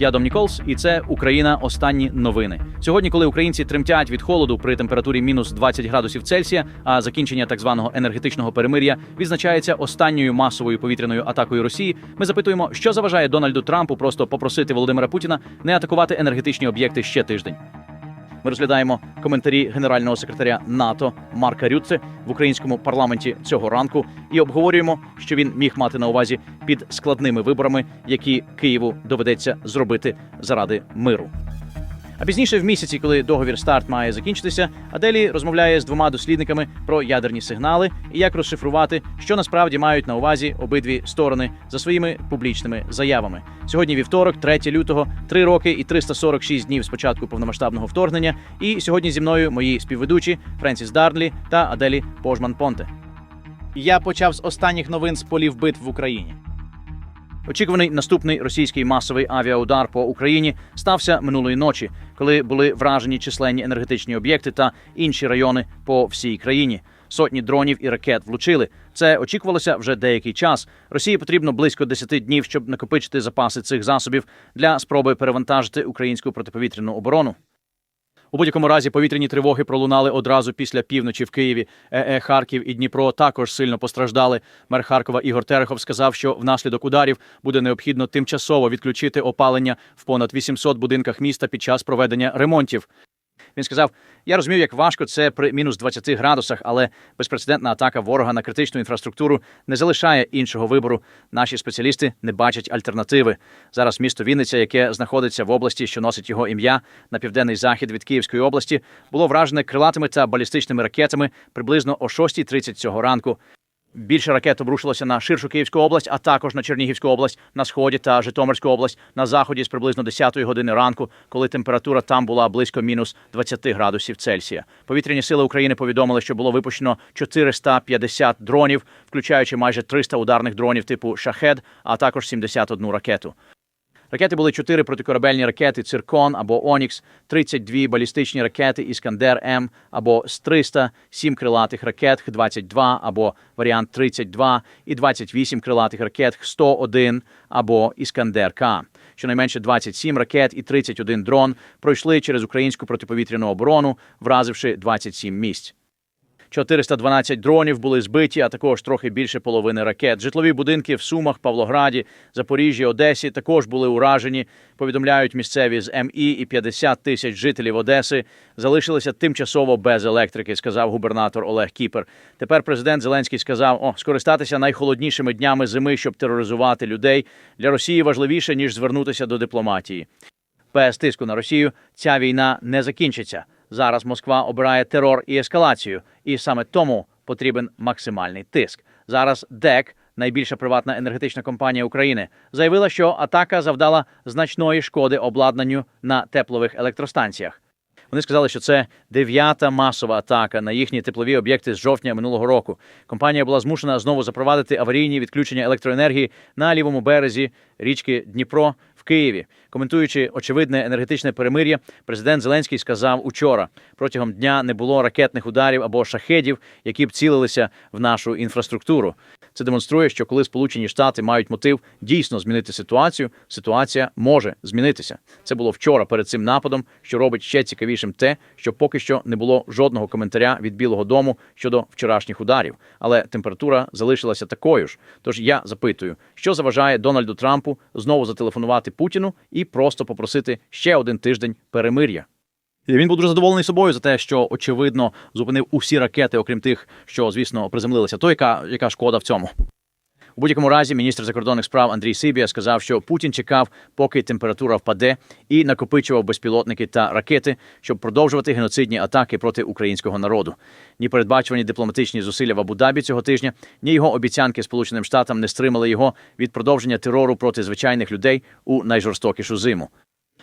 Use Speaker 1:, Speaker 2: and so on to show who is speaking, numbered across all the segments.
Speaker 1: Я Дом Ніколс, і це Україна. Останні новини. Сьогодні, коли українці тремтять від холоду при температурі мінус 20 градусів Цельсія, а закінчення так званого енергетичного перемир'я відзначається останньою масовою повітряною атакою Росії. Ми запитуємо, що заважає Дональду Трампу просто попросити Володимира Путіна не атакувати енергетичні об'єкти ще тиждень. Ми розглядаємо коментарі генерального секретаря НАТО Марка Рютце в українському парламенті цього ранку і обговорюємо, що він міг мати на увазі під складними виборами, які Києву доведеться зробити заради миру. А пізніше в місяці, коли договір старт має закінчитися, Аделі розмовляє з двома дослідниками про ядерні сигнали і як розшифрувати, що насправді мають на увазі обидві сторони за своїми публічними заявами. Сьогодні вівторок, 3 лютого, 3 роки і 346 днів з початку повномасштабного вторгнення. І сьогодні зі мною мої співведучі Френсіс Дарлі та Аделі Пожман Понте. Я почав з останніх новин з полів битв в Україні. Очікуваний наступний російський масовий авіаудар по Україні стався минулої ночі, коли були вражені численні енергетичні об'єкти та інші райони по всій країні. Сотні дронів і ракет влучили. Це очікувалося вже деякий час. Росії потрібно близько 10 днів, щоб накопичити запаси цих засобів для спроби перевантажити українську протиповітряну оборону. У будь-якому разі повітряні тривоги пролунали одразу після півночі в Києві. ЕЕ Харків і Дніпро також сильно постраждали. Мер Харкова Ігор Терехов сказав, що внаслідок ударів буде необхідно тимчасово відключити опалення в понад 800 будинках міста під час проведення ремонтів. Він сказав: Я розумію, як важко це при мінус 20 градусах, але безпрецедентна атака ворога на критичну інфраструктуру не залишає іншого вибору. Наші спеціалісти не бачать альтернативи. Зараз місто Вінниця, яке знаходиться в області, що носить його ім'я на південний захід від Київської області, було вражене крилатими та балістичними ракетами приблизно о 6.30 цього ранку. Більше ракет обрушилося на ширшу Київську область, а також на Чернігівську область, на сході та Житомирську область на заході з приблизно 10-ї години ранку, коли температура там була близько мінус 20 градусів Цельсія. Повітряні сили України повідомили, що було випущено 450 дронів, включаючи майже 300 ударних дронів типу шахед, а також 71 ракету. Ракети були 4 протикорабельні ракети Циркон або Онікс, 32 балістичні ракети Іскандер М або С-300, 7 крилатих ракет Х-22 або варіант 32 і 28 крилатих ракет Х-101 або Іскандер К. Щонайменше 27 ракет і 31 дрон пройшли через українську протиповітряну оборону, вразивши 27 місць. 412 дронів були збиті, а також трохи більше половини ракет. Житлові будинки в Сумах, Павлограді, Запоріжжі, Одесі також були уражені. Повідомляють місцеві з МІ і 50 тисяч жителів Одеси залишилися тимчасово без електрики, сказав губернатор Олег Кіпер. Тепер президент Зеленський сказав: о, скористатися найхолоднішими днями зими, щоб тероризувати людей для Росії важливіше ніж звернутися до дипломатії. Без тиску на Росію ця війна не закінчиться. Зараз Москва обирає терор і ескалацію, і саме тому потрібен максимальний тиск. Зараз ДЕК, найбільша приватна енергетична компанія України, заявила, що атака завдала значної шкоди обладнанню на теплових електростанціях. Вони сказали, що це дев'ята масова атака на їхні теплові об'єкти з жовтня минулого року. Компанія була змушена знову запровадити аварійні відключення електроенергії на лівому березі річки Дніпро Києві. Коментуючи очевидне енергетичне перемир'я, президент Зеленський сказав учора: протягом дня не було ракетних ударів або шахедів, які б цілилися в нашу інфраструктуру. Це демонструє, що коли Сполучені Штати мають мотив дійсно змінити ситуацію, ситуація може змінитися. Це було вчора перед цим нападом, що робить ще цікавішим те, що поки що не було жодного коментаря від Білого Дому щодо вчорашніх ударів, але температура залишилася такою ж. Тож я запитую, що заважає Дональду Трампу знову зателефонувати Путіну і просто попросити ще один тиждень перемир'я. Він був дуже задоволений собою за те, що очевидно зупинив усі ракети, окрім тих, що звісно приземлилися. То яка, яка шкода в цьому? У будь-якому разі міністр закордонних справ Андрій Сибія сказав, що Путін чекав, поки температура впаде, і накопичував безпілотники та ракети, щоб продовжувати геноцидні атаки проти українського народу. Ні передбачувані дипломатичні зусилля в Абу-Дабі цього тижня, ні його обіцянки Сполученим Штатам не стримали його від продовження терору проти звичайних людей у найжорстокішу зиму.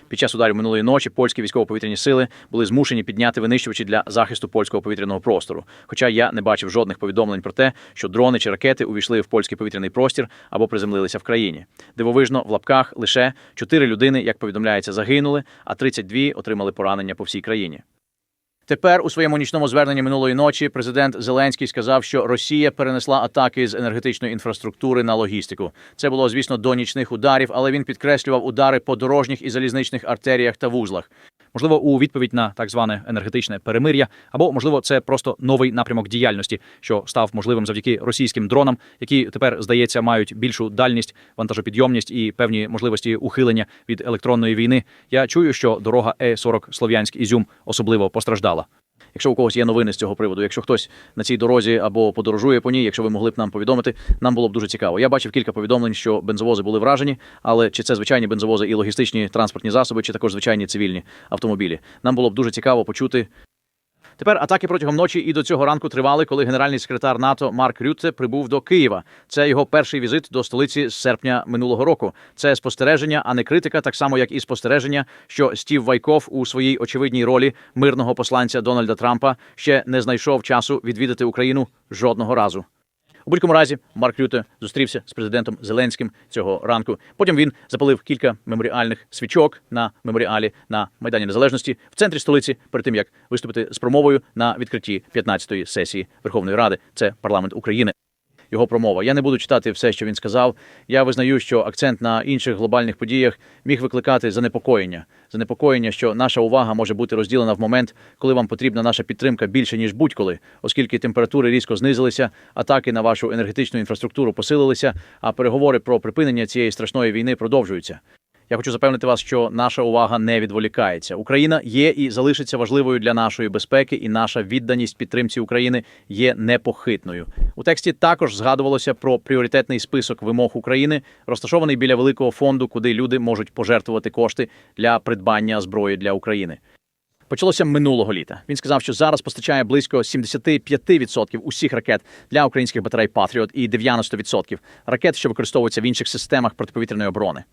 Speaker 1: Під час ударів минулої ночі польські військово-повітряні сили були змушені підняти винищувачі для захисту польського повітряного простору. Хоча я не бачив жодних повідомлень про те, що дрони чи ракети увійшли в польський повітряний простір або приземлилися в країні. Дивовижно, в лапках лише 4 людини, як повідомляється, загинули, а 32 отримали поранення по всій країні. Тепер у своєму нічному зверненні минулої ночі президент Зеленський сказав, що Росія перенесла атаки з енергетичної інфраструктури на логістику. Це було, звісно, до нічних ударів, але він підкреслював удари по дорожніх і залізничних артеріях та вузлах. Можливо, у відповідь на так зване енергетичне перемир'я, або можливо, це просто новий напрямок діяльності, що став можливим завдяки російським дронам, які тепер здається мають більшу дальність, вантажопідйомність і певні можливості ухилення від електронної війни. Я чую, що дорога Е 40 Слов'янськ Ізюм особливо постраждала. Якщо у когось є новини з цього приводу, якщо хтось на цій дорозі або подорожує по ній, якщо ви могли б нам повідомити, нам було б дуже цікаво. Я бачив кілька повідомлень, що бензовози були вражені, але чи це звичайні бензовози і логістичні транспортні засоби, чи також звичайні цивільні автомобілі. Нам було б дуже цікаво почути. Тепер атаки протягом ночі і до цього ранку тривали, коли генеральний секретар НАТО Марк Рютте прибув до Києва. Це його перший візит до столиці з серпня минулого року. Це спостереження, а не критика, так само як і спостереження, що Стів Вайков у своїй очевидній ролі мирного посланця Дональда Трампа ще не знайшов часу відвідати Україну жодного разу. У будь-якому разі Марк Рюте зустрівся з президентом Зеленським цього ранку. Потім він запалив кілька меморіальних свічок на меморіалі на Майдані Незалежності в центрі столиці, перед тим як виступити з промовою на відкритті 15-ї сесії Верховної Ради. Це парламент України. Його промова. Я не буду читати все, що він сказав. Я визнаю, що акцент на інших глобальних подіях міг викликати занепокоєння. Занепокоєння, що наша увага може бути розділена в момент, коли вам потрібна наша підтримка більше ніж будь-коли, оскільки температури різко знизилися, атаки на вашу енергетичну інфраструктуру посилилися, а переговори про припинення цієї страшної війни продовжуються. Я хочу запевнити вас, що наша увага не відволікається. Україна є і залишиться важливою для нашої безпеки, і наша відданість підтримці України є непохитною. У тексті також згадувалося про пріоритетний список вимог України, розташований біля великого фонду, куди люди можуть пожертвувати кошти для придбання зброї для України. Почалося минулого літа. Він сказав, що зараз постачає близько 75% усіх ракет для українських батарей Patriot і 90% ракет, що використовуються в інших системах протиповітряної оборони.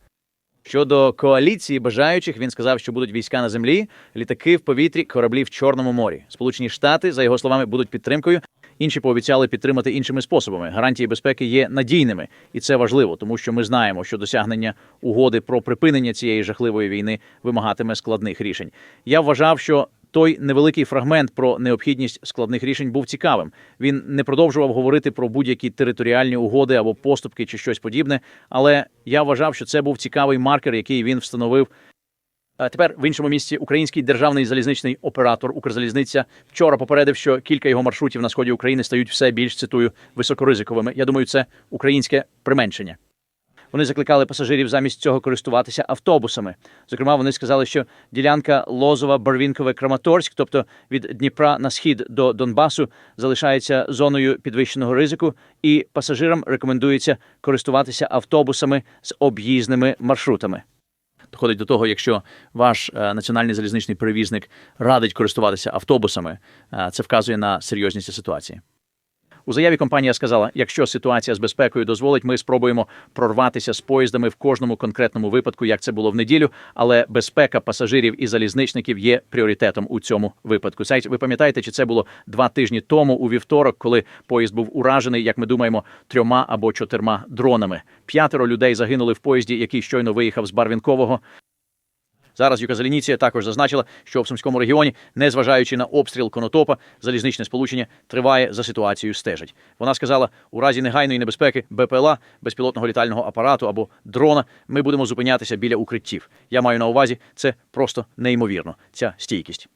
Speaker 1: Щодо коаліції бажаючих, він сказав, що будуть війська на землі, літаки в повітрі, кораблі в Чорному морі. Сполучені Штати, за його словами, будуть підтримкою. Інші пообіцяли підтримати іншими способами. Гарантії безпеки є надійними, і це важливо, тому що ми знаємо, що досягнення угоди про припинення цієї жахливої війни вимагатиме складних рішень. Я вважав, що той невеликий фрагмент про необхідність складних рішень був цікавим. Він не продовжував говорити про будь-які територіальні угоди або поступки чи щось подібне. Але я вважав, що це був цікавий маркер, який він встановив. Тепер в іншому місці український державний залізничний оператор Укрзалізниця вчора попередив, що кілька його маршрутів на сході України стають все більш цитую високоризиковими. Я думаю, це українське применшення. Вони закликали пасажирів замість цього користуватися автобусами. Зокрема, вони сказали, що ділянка Лозова, Барвінкове, Краматорськ, тобто від Дніпра на схід до Донбасу, залишається зоною підвищеного ризику, і пасажирам рекомендується користуватися автобусами з об'їзними маршрутами. Доходить до того, якщо ваш е, національний залізничний перевізник радить користуватися автобусами, е, це вказує на серйозність ситуації. У заяві компанія сказала: якщо ситуація з безпекою дозволить, ми спробуємо прорватися з поїздами в кожному конкретному випадку, як це було в неділю. Але безпека пасажирів і залізничників є пріоритетом у цьому випадку. Сайт, ви пам'ятаєте, чи це було два тижні тому у вівторок, коли поїзд був уражений, як ми думаємо, трьома або чотирма дронами. П'ятеро людей загинули в поїзді, який щойно виїхав з Барвінкового. Зараз Юказалініція також зазначила, що в Сумському регіоні, незважаючи на обстріл конотопа, залізничне сполучення триває за ситуацією стежить. Вона сказала, у разі негайної небезпеки БПЛА, безпілотного літального апарату або дрона, ми будемо зупинятися біля укриттів. Я маю на увазі, це просто неймовірно. Ця стійкість.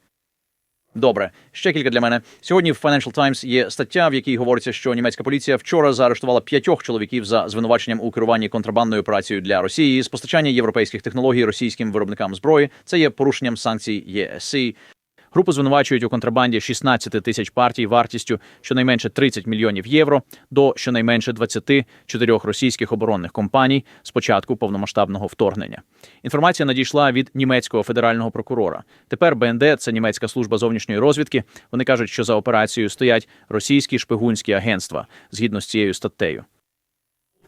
Speaker 1: Добре, ще кілька для мене. Сьогодні в Financial Times є стаття, в якій говориться, що німецька поліція вчора заарештувала п'ятьох чоловіків за звинуваченням у керуванні контрабандною працею для Росії з постачання європейських технологій російським виробникам зброї. Це є порушенням санкцій ЄСІ. Групу звинувачують у контрабанді 16 тисяч партій вартістю щонайменше 30 мільйонів євро до щонайменше 24 російських оборонних компаній з початку повномасштабного вторгнення. Інформація надійшла від німецького федерального прокурора. Тепер БНД це німецька служба зовнішньої розвідки. Вони кажуть, що за операцією стоять російські шпигунські агентства згідно з цією статтею.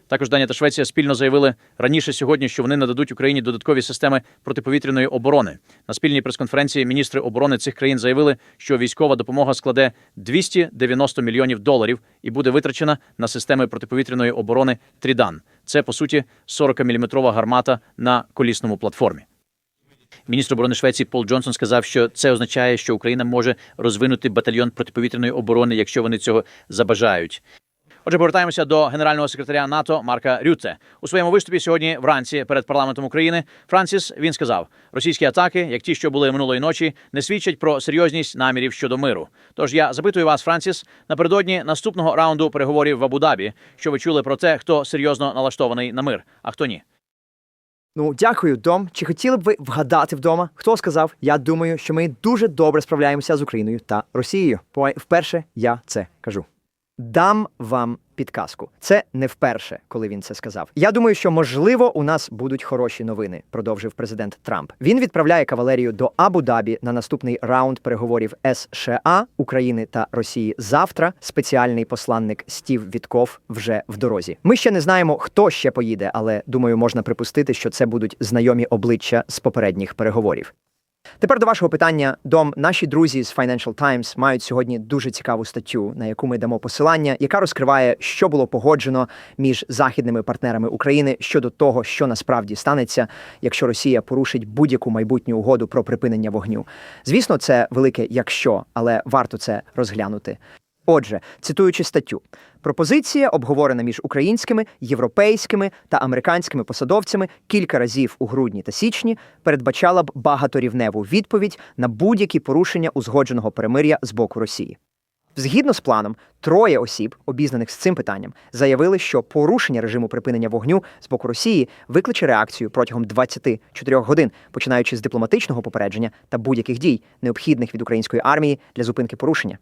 Speaker 1: Також Данія та Швеція спільно заявили раніше сьогодні, що вони нададуть Україні додаткові системи протиповітряної оборони. На спільній прес-конференції міністри оборони цих країн заявили, що військова допомога складе 290 мільйонів доларів і буде витрачена на системи протиповітряної оборони Трідан. Це по суті 40-мм гармата на колісному платформі. Міністр оборони Швеції Пол Джонсон сказав, що це означає, що Україна може розвинути батальйон протиповітряної оборони, якщо вони цього забажають. Отже, повертаємося до генерального секретаря НАТО Марка Рютте. У своєму виступі сьогодні вранці перед парламентом України Франціс він сказав: російські атаки, як ті, що були минулої ночі, не свідчать про серйозність намірів щодо миру. Тож я запитую вас, Франціс, напередодні наступного раунду переговорів в Абу-Дабі, що ви чули про те, хто серйозно налаштований на мир, а хто ні.
Speaker 2: Ну, дякую, Дом. Чи хотіли б ви вгадати вдома? Хто сказав? Я думаю, що ми дуже добре справляємося з Україною та Росією. Вперше я це кажу. Дам вам підказку. Це не вперше, коли він це сказав. Я думаю, що можливо у нас будуть хороші новини, продовжив президент Трамп. Він відправляє кавалерію до Абу-Дабі на наступний раунд переговорів США, України та Росії завтра. Спеціальний посланник Стів Вітков вже в дорозі. Ми ще не знаємо, хто ще поїде, але думаю, можна припустити, що це будуть знайомі обличчя з попередніх переговорів. Тепер до вашого питання, дом. Наші друзі з Financial Times мають сьогодні дуже цікаву статтю, на яку ми дамо посилання, яка розкриває, що було погоджено між західними партнерами України щодо того, що насправді станеться, якщо Росія порушить будь-яку майбутню угоду про припинення вогню. Звісно, це велике якщо, але варто це розглянути. Отже, цитуючи статтю, пропозиція, обговорена між українськими, європейськими та американськими посадовцями кілька разів у грудні та січні, передбачала б багаторівневу відповідь на будь-які порушення узгодженого перемир'я з боку Росії. Згідно з планом, троє осіб, обізнаних з цим питанням, заявили, що порушення режиму припинення вогню з боку Росії викличе реакцію протягом 24 годин, починаючи з дипломатичного попередження та будь-яких дій, необхідних від української армії для зупинки порушення.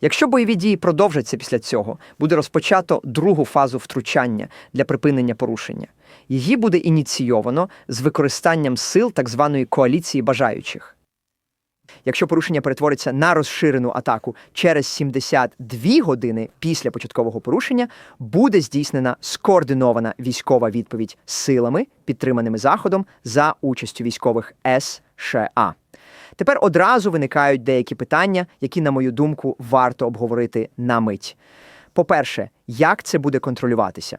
Speaker 2: Якщо бойові дії продовжаться після цього, буде розпочато другу фазу втручання для припинення порушення. Її буде ініційовано з використанням сил так званої коаліції бажаючих. Якщо порушення перетвориться на розширену атаку через 72 години після початкового порушення, буде здійснена скоординована військова відповідь силами, підтриманими Заходом за участю військових США. Тепер одразу виникають деякі питання, які, на мою думку, варто обговорити на мить. По-перше, як це буде контролюватися?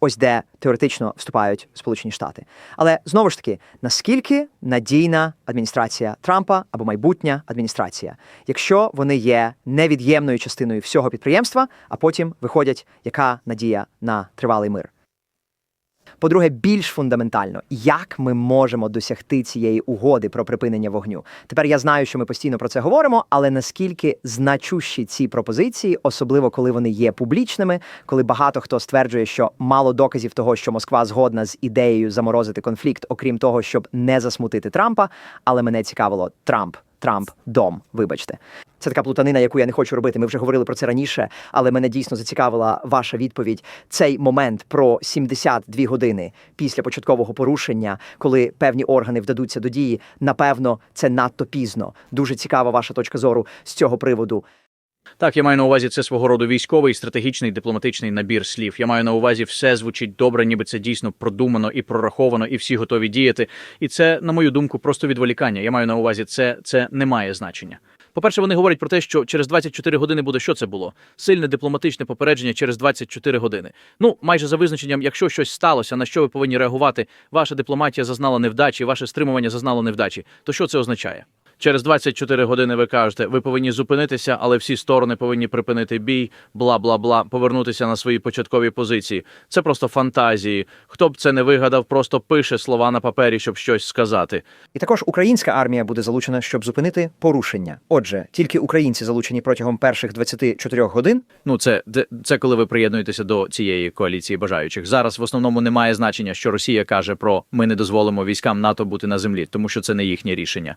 Speaker 2: Ось де теоретично вступають Сполучені Штати. Але знову ж таки, наскільки надійна адміністрація Трампа або майбутня адміністрація, якщо вони є невід'ємною частиною всього підприємства, а потім виходять, яка надія на тривалий мир? По-друге, більш фундаментально, як ми можемо досягти цієї угоди про припинення вогню? Тепер я знаю, що ми постійно про це говоримо, але наскільки значущі ці пропозиції, особливо коли вони є публічними, коли багато хто стверджує, що мало доказів того, що Москва згодна з ідеєю заморозити конфлікт, окрім того, щоб не засмутити Трампа, але мене цікавило Трамп. Трамп дом, вибачте, це така плутанина, яку я не хочу робити. Ми вже говорили про це раніше, але мене дійсно зацікавила ваша відповідь. Цей момент про 72 години після початкового порушення, коли певні органи вдадуться до дії. Напевно, це надто пізно. Дуже цікава ваша точка зору з цього приводу.
Speaker 1: Так, я маю на увазі це свого роду військовий, стратегічний, дипломатичний набір слів. Я маю на увазі, все звучить добре, ніби це дійсно продумано і прораховано, і всі готові діяти. І це, на мою думку, просто відволікання. Я маю на увазі, це, це не має значення. По-перше, вони говорять про те, що через 24 години буде що це було? Сильне дипломатичне попередження через 24 години. Ну, майже за визначенням, якщо щось сталося, на що ви повинні реагувати, ваша дипломатія зазнала невдачі, ваше стримування зазнало невдачі. То що це означає? Через 24 години ви кажете, ви повинні зупинитися, але всі сторони повинні припинити бій, бла бла бла, повернутися на свої початкові позиції. Це просто фантазії. Хто б це не вигадав, просто пише слова на папері, щоб щось сказати.
Speaker 2: І також українська армія буде залучена, щоб зупинити порушення. Отже, тільки українці залучені протягом перших 24 годин.
Speaker 1: Ну, це, це, коли ви приєднуєтеся до цієї коаліції бажаючих. Зараз в основному немає значення, що Росія каже про ми не дозволимо військам НАТО бути на землі, тому що це не їхнє рішення.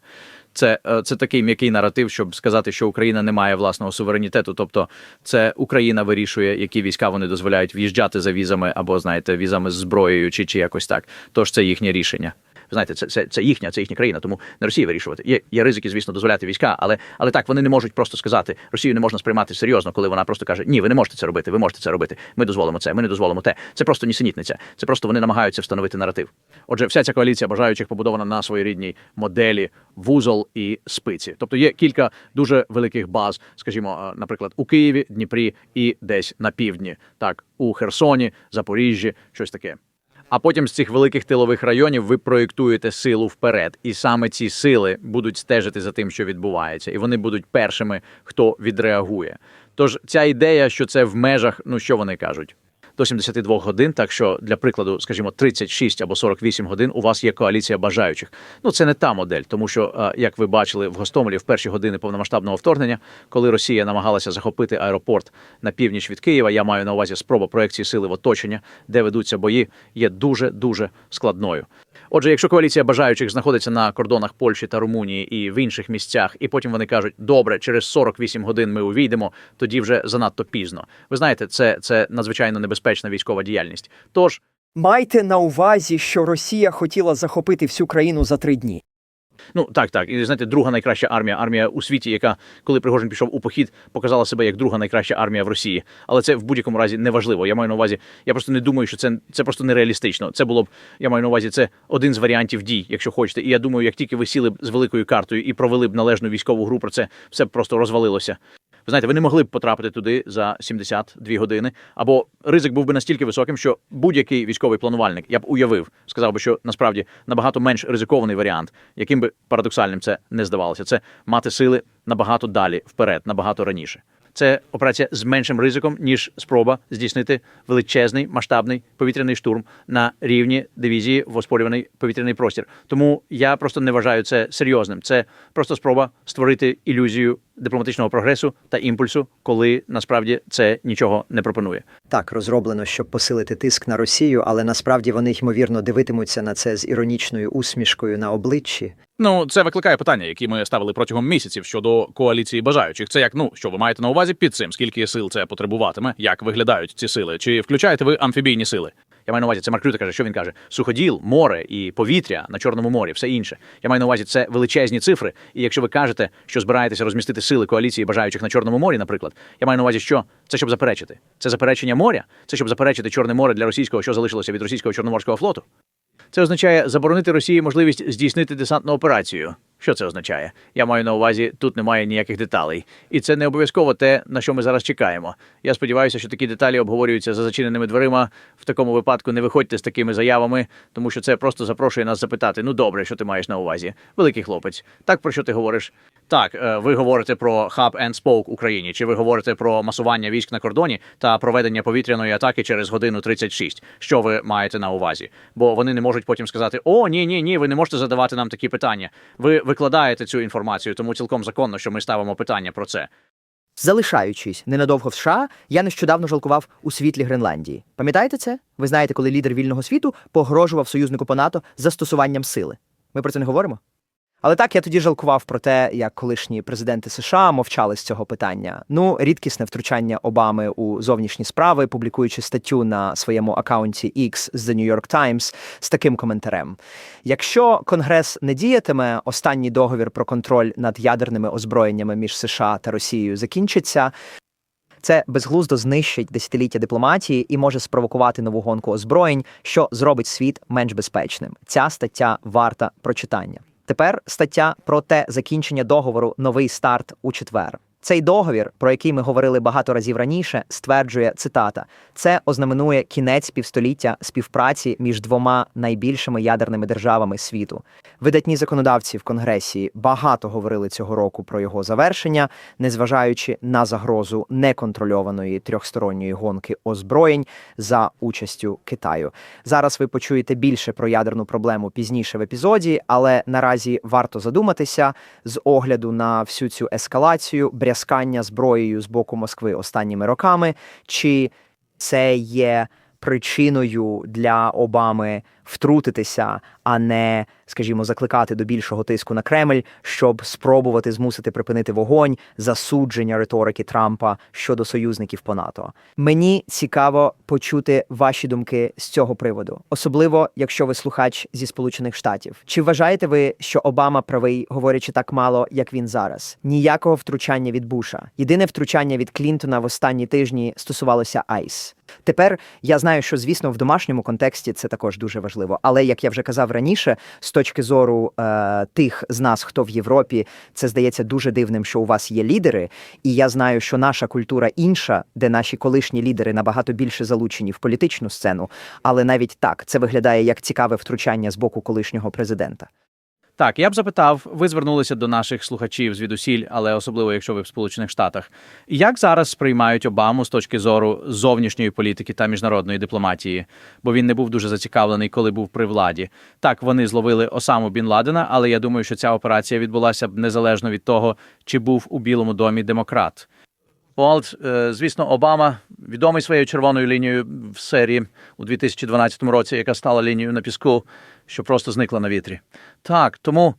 Speaker 1: Це, е, це такий м'який наратив, щоб сказати, що Україна не має власного суверенітету. Тобто, це Україна вирішує, які війська вони дозволяють в'їжджати за візами або знаєте, візами з зброєю чи, чи якось так. Тож це їхнє рішення. Ви знаєте, це, це, це їхня, це їхня країна, тому не Росії вирішувати. Є, є ризики, звісно, дозволяти війська, але, але так вони не можуть просто сказати, Росію не можна сприймати серйозно, коли вона просто каже, ні, ви не можете це робити, ви можете це робити. Ми дозволимо це, ми не дозволимо те. Це просто нісенітниця. Це просто вони намагаються встановити наратив. Отже, вся ця коаліція бажаючих побудована на своєрідній моделі вузол і спиці. Тобто є кілька дуже великих баз, скажімо, е, наприклад, у Києві, Дніпрі і десь на півдні, так у Херсоні, Запоріжжі, щось таке. А потім з цих великих тилових районів ви проєктуєте силу вперед, і саме ці сили будуть стежити за тим, що відбувається, і вони будуть першими, хто відреагує. Тож ця ідея, що це в межах, ну що вони кажуть, до 72 годин, так що для прикладу, скажімо, 36 або 48 годин у вас є коаліція бажаючих. Ну це не та модель, тому що, е, як ви бачили в Гостомелі в перші години повномасштабного вторгнення, коли Росія намагалася захопити аеропорт на північ від Києва, я маю на увазі спроба проекції сили в оточення, де ведуться бої, є дуже дуже складною. Отже, якщо коаліція бажаючих знаходиться на кордонах Польщі та Румунії і в інших місцях, і потім вони кажуть, добре, через 48 годин ми увійдемо, тоді вже занадто пізно. Ви знаєте, це, це надзвичайно небезпечна військова діяльність. Тож
Speaker 2: Майте на увазі, що Росія хотіла захопити всю країну за три дні.
Speaker 1: Ну так, так. І знаєте, друга найкраща армія, армія у світі, яка, коли Пригожин пішов у похід, показала себе як друга найкраща армія в Росії. Але це в будь-якому разі не важливо. Я маю на увазі, я просто не думаю, що це, це просто нереалістично. Це було б, я маю на увазі, це один з варіантів дій, якщо хочете. І я думаю, як тільки ви сіли б з великою картою і провели б належну військову гру, про це все б просто розвалилося. Ви знаєте, ви не могли б потрапити туди за 72 години, або ризик був би настільки високим, що будь-який військовий планувальник, я б уявив, сказав би, що насправді набагато менш ризикований варіант, яким би парадоксальним це не здавалося, це мати сили набагато далі, вперед, набагато раніше. Це операція з меншим ризиком, ніж спроба здійснити величезний масштабний повітряний штурм на рівні дивізії в оспорюваний повітряний простір. Тому я просто не вважаю це серйозним. Це просто спроба створити ілюзію дипломатичного прогресу та імпульсу, коли насправді це нічого не пропонує.
Speaker 2: Так, розроблено, щоб посилити тиск на Росію, але насправді вони ймовірно дивитимуться на це з іронічною усмішкою на обличчі.
Speaker 3: Ну, це викликає питання, які ми ставили протягом місяців щодо коаліції бажаючих. Це як ну що ви маєте на увазі під цим? Скільки сил це потребуватиме? Як виглядають ці сили? Чи включаєте ви амфібійні сили?
Speaker 1: Я маю на увазі, це Марк Рюте каже, що він каже: суходіл, море і повітря на Чорному морі, все інше. Я маю на увазі, це величезні цифри. І якщо ви кажете, що збираєтеся розмістити сили коаліції бажаючих на Чорному морі, наприклад, я маю на увазі, що це щоб заперечити. Це заперечення моря, це щоб заперечити Чорне море для російського, що залишилося від російського чорноморського флоту. Це означає заборонити Росії можливість здійснити десантну операцію. Що це означає? Я маю на увазі, тут немає ніяких деталей, і це не обов'язково те, на що ми зараз чекаємо. Я сподіваюся, що такі деталі обговорюються за зачиненими дверима. В такому випадку не виходьте з такими заявами, тому що це просто запрошує нас запитати: ну добре, що ти маєш на увазі? Великий хлопець. Так про що ти говориш? Так, е, ви говорите про hub and spoke Україні, чи ви говорите про масування військ на кордоні та проведення повітряної атаки через годину 36? Що ви маєте на увазі? Бо вони не можуть потім сказати: О, ні, ні, ні, ви не можете задавати нам такі питання. Ви викладаєте цю інформацію, тому цілком законно, що ми ставимо питання про це.
Speaker 2: Залишаючись ненадовго в США, я нещодавно жалкував у світлі Гренландії. Пам'ятаєте це? Ви знаєте, коли лідер вільного світу погрожував союзнику по НАТО застосуванням сили. Ми про це не говоримо? Але так я тоді жалкував про те, як колишні президенти США мовчали з цього питання. Ну, рідкісне втручання Обами у зовнішні справи, публікуючи статтю на своєму акаунті X з The New York Times з таким коментарем: якщо Конгрес не діятиме, останній договір про контроль над ядерними озброєннями між США та Росією закінчиться. Це безглуздо знищить десятиліття дипломатії і може спровокувати нову гонку озброєнь, що зробить світ менш безпечним. Ця стаття варта прочитання. Тепер стаття про те закінчення договору Новий старт у четвер. Цей договір, про який ми говорили багато разів раніше, стверджує цитата: це ознаменує кінець півстоліття співпраці між двома найбільшими ядерними державами світу. Видатні законодавці в Конгресі багато говорили цього року про його завершення, незважаючи на загрозу неконтрольованої трьохсторонньої гонки озброєнь за участю Китаю. Зараз ви почуєте більше про ядерну проблему пізніше в епізоді, але наразі варто задуматися з огляду на всю цю ескалацію, брязкання зброєю з боку Москви останніми роками, чи це є причиною для Обами втрутитися, а не, скажімо, закликати до більшого тиску на Кремль, щоб спробувати змусити припинити вогонь, засудження риторики Трампа щодо союзників по НАТО. Мені цікаво почути ваші думки з цього приводу, особливо якщо ви слухач зі Сполучених Штатів. Чи вважаєте ви, що Обама правий, говорячи так мало, як він зараз? Ніякого втручання від Буша. Єдине втручання від Клінтона в останні тижні стосувалося Айс. Тепер я знаю, що звісно в домашньому контексті це також дуже важливо. Але як я вже казав раніше, з точки зору е, тих з нас, хто в Європі, це здається дуже дивним, що у вас є лідери. І я знаю, що наша культура інша, де наші колишні лідери набагато більше залучені в політичну сцену. Але навіть так це виглядає як цікаве втручання з боку колишнього президента.
Speaker 1: Так, я б запитав, ви звернулися до наших слухачів звідусіль, але особливо якщо ви в Сполучених Штатах. Як зараз сприймають Обаму з точки зору зовнішньої політики та міжнародної дипломатії? Бо він не був дуже зацікавлений, коли був при владі. Так, вони зловили Осаму Бін Ладена, але я думаю, що ця операція відбулася б незалежно від того, чи був у Білому домі демократ. Полт, е, звісно, Обама відомий своєю червоною лінією в серії у 2012 році, яка стала лінією на піску, що просто зникла на вітрі. Так, тому.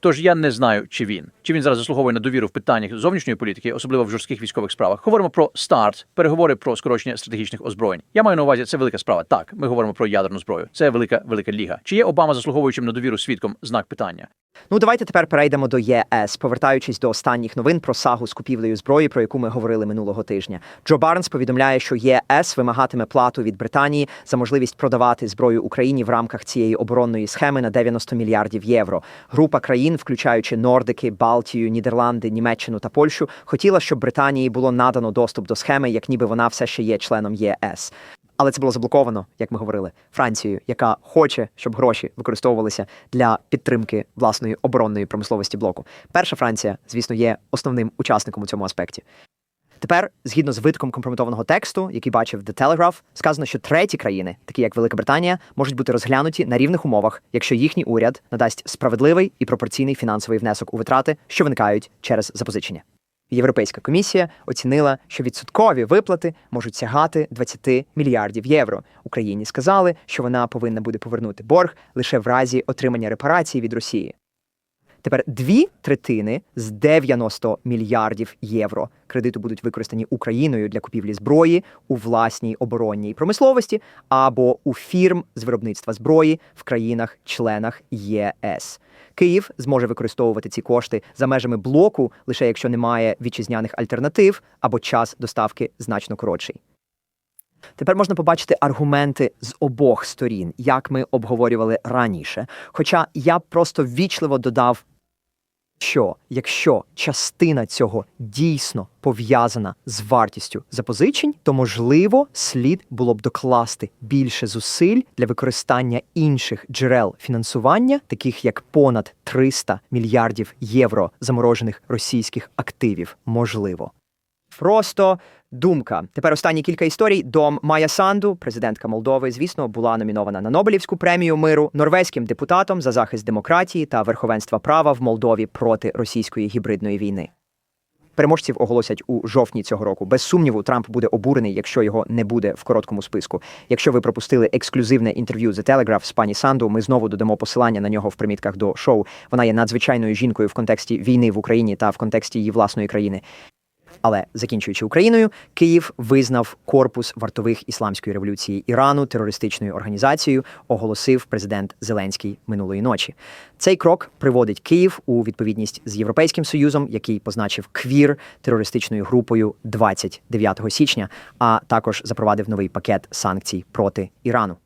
Speaker 1: Тож я не знаю, чи він, чи він зараз заслуговує на довіру в питаннях зовнішньої політики, особливо в жорстких військових справах. Говоримо про старт, переговори про скорочення стратегічних озброєнь. Я маю на увазі, це велика справа. Так, ми говоримо про ядерну зброю. Це велика велика ліга. Чи є Обама заслуговуючим на довіру свідком? Знак питання.
Speaker 2: Ну, давайте тепер перейдемо до ЄС, повертаючись до останніх новин про сагу з купівлею зброї, про яку ми говорили минулого тижня. Джо Барнс повідомляє, що ЄС вимагатиме плату від Британії за можливість продавати зброю Україні в рамках цієї оборонної схеми на 90 мільярдів євро. Група країн, включаючи Нордики, Балтію, Нідерланди, Німеччину та Польщу, хотіла, щоб Британії було надано доступ до схеми, як ніби вона все ще є членом ЄС. Але це було заблоковано, як ми говорили, Францією, яка хоче, щоб гроші використовувалися для підтримки власної оборонної промисловості блоку. Перша Франція, звісно, є основним учасником у цьому аспекті. Тепер, згідно з витком компрометованого тексту, який бачив The Telegraph, сказано, що треті країни, такі як Велика Британія, можуть бути розглянуті на рівних умовах, якщо їхній уряд надасть справедливий і пропорційний фінансовий внесок у витрати, що виникають через запозичення. Європейська комісія оцінила, що відсоткові виплати можуть сягати 20 мільярдів євро. Україні сказали, що вона повинна буде повернути борг лише в разі отримання репарацій від Росії. Тепер дві третини з 90 мільярдів євро кредиту будуть використані Україною для купівлі зброї у власній оборонній промисловості або у фірм з виробництва зброї в країнах-членах ЄС. Київ зможе використовувати ці кошти за межами блоку, лише якщо немає вітчизняних альтернатив або час доставки значно коротший. Тепер можна побачити аргументи з обох сторін, як ми обговорювали раніше. Хоча я просто ввічливо додав, що якщо частина цього дійсно пов'язана з вартістю запозичень, то можливо слід було б докласти більше зусиль для використання інших джерел фінансування, таких як понад 300 мільярдів євро заморожених російських активів. Можливо. Просто думка. Тепер останні кілька історій. Дом Майя Санду, президентка Молдови, звісно, була номінована на Нобелівську премію миру норвезьким депутатом за захист демократії та верховенства права в Молдові проти російської гібридної війни. Переможців оголосять у жовтні цього року. Без сумніву, Трамп буде обурений, якщо його не буде в короткому списку. Якщо ви пропустили ексклюзивне інтерв'ю The Telegraph з пані Санду, ми знову додамо посилання на нього в примітках до шоу. Вона є надзвичайною жінкою в контексті війни в Україні та в контексті її власної країни. Але закінчуючи Україною, Київ визнав корпус вартових ісламської революції Ірану терористичною організацією, оголосив президент Зеленський минулої ночі. Цей крок приводить Київ у відповідність з Європейським Союзом, який позначив квір терористичною групою 29 січня, а також запровадив новий пакет санкцій проти Ірану.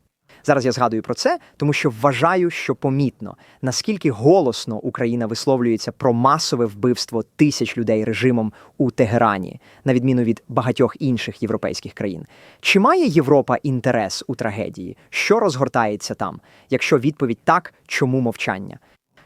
Speaker 2: Зараз я згадую про це, тому що вважаю, що помітно, наскільки голосно Україна висловлюється про масове вбивство тисяч людей режимом у Тегерані, на відміну від багатьох інших європейських країн. Чи має Європа інтерес у трагедії? Що розгортається там? Якщо відповідь так, чому мовчання?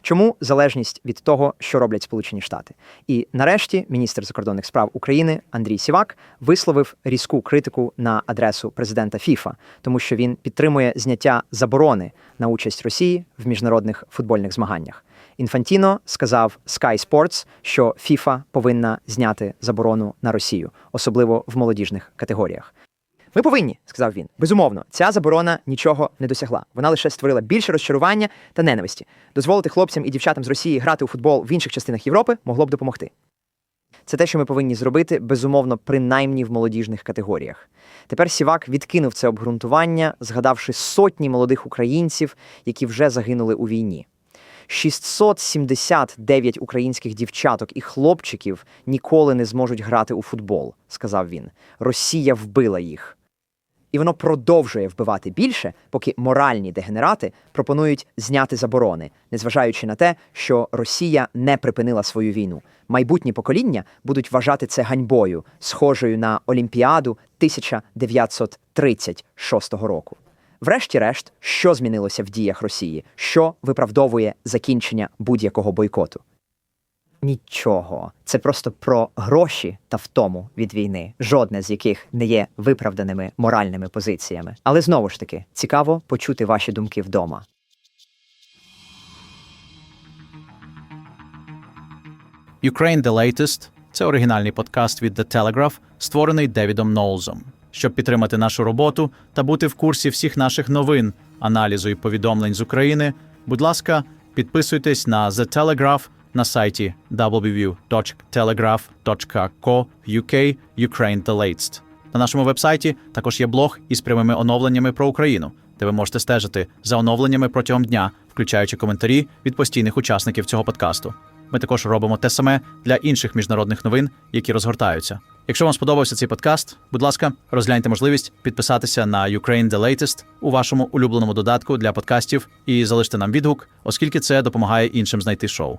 Speaker 2: Чому залежність від того, що роблять Сполучені Штати? І нарешті міністр закордонних справ України Андрій Сівак висловив різку критику на адресу президента ФІФА, тому що він підтримує зняття заборони на участь Росії в міжнародних футбольних змаганнях. Інфантіно сказав Sky Sports, що ФІФА повинна зняти заборону на Росію, особливо в молодіжних категоріях. Ми повинні, сказав він. Безумовно, ця заборона нічого не досягла. Вона лише створила більше розчарування та ненависті. Дозволити хлопцям і дівчатам з Росії грати у футбол в інших частинах Європи могло б допомогти. Це те, що ми повинні зробити, безумовно, принаймні в молодіжних категоріях. Тепер Сівак відкинув це обґрунтування, згадавши сотні молодих українців, які вже загинули у війні. 679 українських дівчаток і хлопчиків ніколи не зможуть грати у футбол, сказав він. Росія вбила їх. І воно продовжує вбивати більше, поки моральні дегенерати пропонують зняти заборони, незважаючи на те, що Росія не припинила свою війну. Майбутні покоління будуть вважати це ганьбою, схожою на Олімпіаду 1936 року. Врешті-решт, що змінилося в діях Росії, що виправдовує закінчення будь-якого бойкоту? Нічого. Це просто про гроші та втому від війни, жодне з яких не є виправданими моральними позиціями. Але знову ж таки, цікаво почути ваші думки вдома.
Speaker 1: Ukraine The Latest – це оригінальний подкаст від The Telegraph, створений Девідом Ноулзом. Щоб підтримати нашу роботу та бути в курсі всіх наших новин, аналізу і повідомлень з України, будь ласка, підписуйтесь на The Telegraph на сайті www.telegraph.co.uk Ukraine The Latest. На нашому вебсайті також є блог із прямими оновленнями про Україну, де ви можете стежити за оновленнями протягом дня, включаючи коментарі від постійних учасників цього подкасту. Ми також робимо те саме для інших міжнародних новин, які розгортаються. Якщо вам сподобався цей подкаст, будь ласка, розгляньте можливість підписатися на Ukraine The Latest у вашому улюбленому додатку для подкастів і залиште нам відгук, оскільки це допомагає іншим знайти шоу.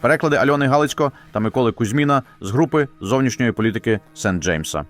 Speaker 3: Переклади Альони Галицько та Миколи Кузьміна з групи зовнішньої політики Сент Джеймса.